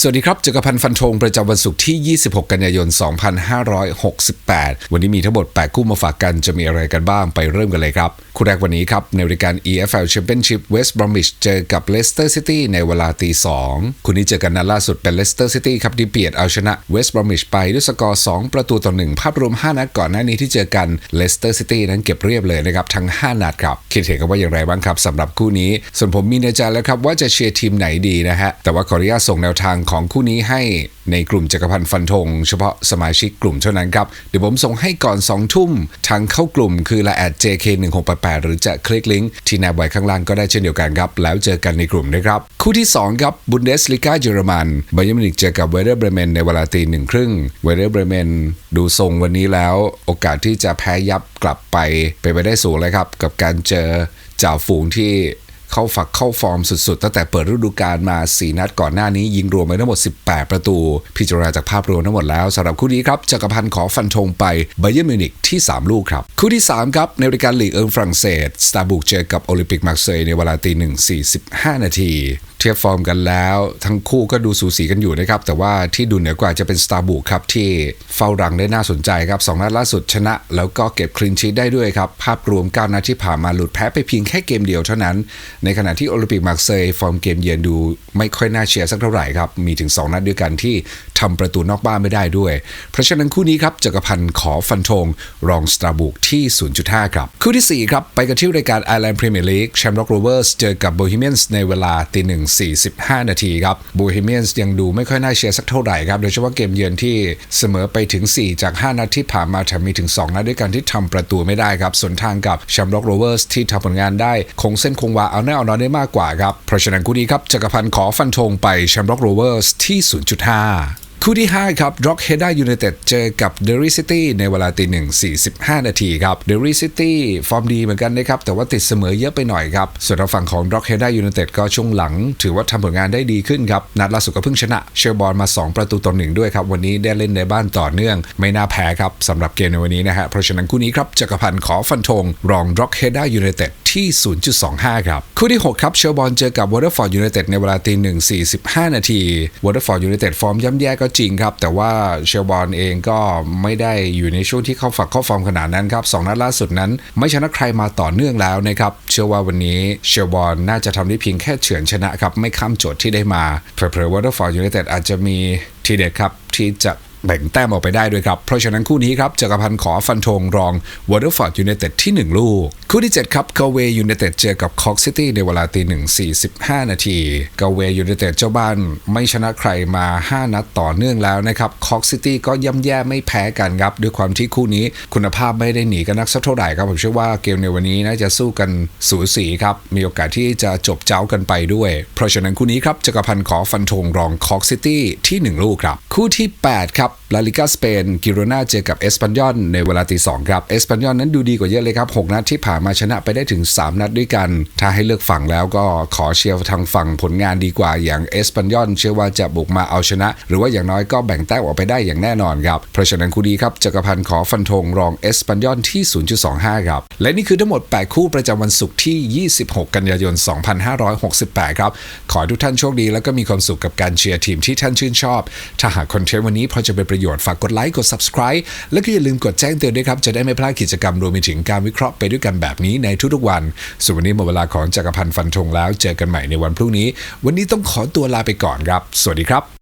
สวัสดีครับจักรพันธ์ฟันธงประจำวันศุกร์ที่ 26 กันยายน 2568 วันนี้มีทั้งหมด 8 คู่มาฝากกันจะมีอะไรกันบ้างไปเริ่มกันเลยครับ คู่แรกวันนี้ครับ ในรายการ EFL Championship West Bromwich เจอกับ Leicester City ในเวลาตี 2 คู่นี้เจอกันนัดล่าสุดเป็น Leicester City ครับที่เปียดเอาชนะ West Bromwich ไปด้วยสกอร์ 2 ประตูต่อ 1 ภาพรวม 5 นัดก่อนหน้านี้ที่เจอกัน Leicester City นั้นเก็บเรียบเลยนะครับทั้ง 5 นัดครับคิดเห็นกันว่าอย่างไรบ้างครับสำหรับคู่นี้ ส่วนผมมีในใจแล้วครับว่าจะเชียร์ทีมไหนดีนะฮะแต่ว่าขออนุญาตส่งแนวทางของคู่นี้ให้ในกลุ่มจักรพันธ์ฟันธงเฉพาะสมาชิกกลุ่มเท่านั้นครับ เดี๋ยวผมส่งให้ก่อน 2 ทุ่ม ทางเข้ากลุ่มคือละแอด JK1688 หรือจะคลิกลิงก์ที่แนบไว้ข้างล่างก็ได้เช่นเดียวกันครับ แล้วเจอกันในกลุ่มนะครับ คู่ที่ 2 ครับบุนเดสลิกาเยอรมันบาเยอร์มินิกเจอกับเวเดอร์เบรเมนในเวลาตีหนึ่งครึ่งเวเดอร์เบรเมนดูทรงวันนี้แล้ว โอกาสที่จะแพ้ยับกลับไปไปไปได้สูงเลยครับกับการเจอจ่าฝูงที่ เข้าฝักเข้าฟอร์มสุดๆ ตั้งแต่เปิดฤดูกาลมา 4 นัดก่อนหน้านี้ยิงรวมไปทั้งหมด 18 ประตู พิจารณาจากภาพรวมทั้งหมดแล้วสำหรับคู่นี้ครับจักรพันธ์ขอฟันธงไปไบเยอร์มิวนิกที่ 3 ลูกครับ คู่ที่ 3 ครับ ในรายการลีกเอิงฝรั่งเศสสตาร์บุกเจอกับโอลิมปิกมาร์เซย์ในเวลาตีหนึ่ง45นาทีเทียบฟอร์มกันแล้วทั้งคู่ก็ดูสูสีกันอยู่นะครับ แต่ว่าที่ดูเหนือกว่าจะเป็นสตาร์บุกครับ ที่เฝ้ารังได้น่าสนใจครับสองนัดล่าสุดชนะ แล้วก็เก็บคลีนชีตได้ด้วยครับ ภาพรวม 9นัดที่ผ่านมาหลุดแพ้ไปเพียงแค่เกมเดียวเท่านั้นในขณะที่โอลิมปิกมาร์เซย์ฟอร์มเกมเยือนดูไม่ค่อยน่าเชียร์สักเท่าไหร่ครับ มีถึง 2 นัดด้วยกันที่ทำประตูนอกบ้านไม่ได้ด้วย เพราะฉะนั้นคู่นี้ครับจักรพันธ์ขอฟันธงรองสตร์บุกที่ 0.5 ครับ คู่ที่ 4 ครับไปกันที่รายการ Ireland Premier League แชมป์ร็อกโรเวอร์สเจอกับโบฮีเมียนส์ในเวลาตีหนึ่ง45นาทีครับโบฮีเมียนส์ยังดูไม่ค่อยน่าเชียร์สักเท่าไหร่ครับ โดยเฉพาะเกมเยือนที่เสมอไปถึง 4 จาก 5 นัดที่ผ่านมาแถมมีถึง 2 นัดด้วยกันที่ทำประตูไม่ได้ครับส่วนทางกับแชมป์ร็อกโรเวอร์สที่ทำผลงานได้คงเส้นคงวาเอาแแน่นอนได้มากกว่าครับ เพราะฉะนั้นคู่นี้ครับจักรพันธ์ขอฟันธงไปแชมป์ร็อกโรเวอร์สที่ 0.5 คู่ที่ 5 ครับ Rock h e d a United เจอกับ Derry City ในเวลาตีหนึ่ง45 นาทีครับ Derry City ฟอร์มดีเหมือนกันนะครับ แต่ว่าติดเสมอเยอะไปหน่อยครับ ส่วนทางฝั่งของ Rock h e d a United ก็ช่วงหลัง ถือว่าทำผลงานได้ดีขึ้นครับ นัดล่าสุดก็เพิ่งชนะ เชลบอลมา 2 ประตูต่อหนึ่งด้วยครับ วันนี้ได้เล่นในบ้านต่อเนื่อง ไม่น่าแพ้ครับสำหรับเกมในวันนี้นะฮะเพราะฉะนั้นคู่นี้ครับจักรพันธ์ขอฟันธงรอง Rock h e d a United ที่ 0.25 ครับ คู่ที่ 6 ครับเชลบอลเจอกับวอเตอร์ฟอร์ดยูไนเต็ดในเวลาตีหนึ่ง45 นาทีวอร์ฟอร์ดยูไนเต็ดฟอร์มย่ำแย่ก็จริงครับ แต่ว่าเชลบอลเองก็ไม่ได้อยู่ในช่วงที่เข้าฝักเข้าฟอร์มขนาดนั้นครับสองนัดล่าสุดนั้น ไม่ชนะใครมาต่อเนื่องแล้วนะครับเชื่อว่าวันนี้เชลบอลน่าจะทำได้เพียงแค่เฉือนชนะครับ ไม่ข้ามโจทย์ที่ได้มาเผลอๆวอเตอร์ฟอร์ดยูไนเต็ดอาจจะมีทีเด็ดครับที่จะ แบ่งแต้มออกไปได้ด้วยครับ เพราะฉะนั้นคู่นี้ครับจักรพันธ์ขอฟันธงรองวอเตอร์ฟอร์ดยูไนเต็ดที่ 1 ลูก คู่ที่ 7 ครับเกาเวยูไนเต็ดเจอกับคอกซิตี้ในเวลาตีหนึ่ง45นาทีเกาเวยูไนเต็ดเจ้าบ้านไม่ชนะใครมา 5 นัดต่อเนื่องแล้วนะครับคอกซิตี้ก็ย่ำแย่ไม่แพ้กันครับด้วยความที่คู่นี้คุณภาพไม่ได้หนีกันนักสักเท่าไหร่ครับผมเชื่อว่าเกมในวันนี้น่าจะสู้กันสูสีครับมีโอกาสที่จะจบเจ้ากันไปด้วย เพราะฉะนั้นคู่นี้ครับจักรพันธ์ขอฟันธงรองคอกซิตี้ที่ 1 ลูกครับ คู่ที่ 8 ครับลาลิกาสเปนกิโรนาเจอกับเอสปันยอนในเวลาตีสองครับเอสปันยอนนั้นดูดีกว่าเยอะเลยครับ 6 นัดที่ผ่านมาชนะไปได้ถึง 3 นัดด้วยกัน ถ้าให้เลือกฝั่งแล้วก็ขอเชียร์ทางฝั่งผลงานดีกว่าอย่างเอสปันยอนเชื่อว่าจะบุกมาเอาชนะ หรือว่าอย่างน้อยก็แบ่งแต้มออกไปได้อย่างแน่นอนครับเพราะฉะนั้นคู่ดีครับจักรพันธ์ขอฟันธงรองเอสปันยอนที่ 0.25 ครับ และนี่คือทั้งหมด 8 คู่ประจำวันศุกร์ที่ 26 กันยายน 2568 ครับ ขอให้ทุกท่านโชคดี แล้วก็มีความสุขกับการเชียร์ทีมที่ท่านชื่นชอบ ถ้าหากคอนเทนต์วันนี้พอจะเป็นประโยชน์ ฝากกดไลค์กด subscribe แล้วก็อย่าลืมกดแจ้งเตือนด้วยครับ จะได้ไม่พลาดกิจกรรมรวมไปถึงการวิเคราะห์ไปด้วยกันแบบนี้ในทุกๆวันส่วนวันนี้หมดเวลาของจักรพันธ์ฟันธงแล้ว เจอกันใหม่ในวันพรุ่งนี้ วันนี้ต้องขอตัวลาไปก่อนครับ สวัสดีครับ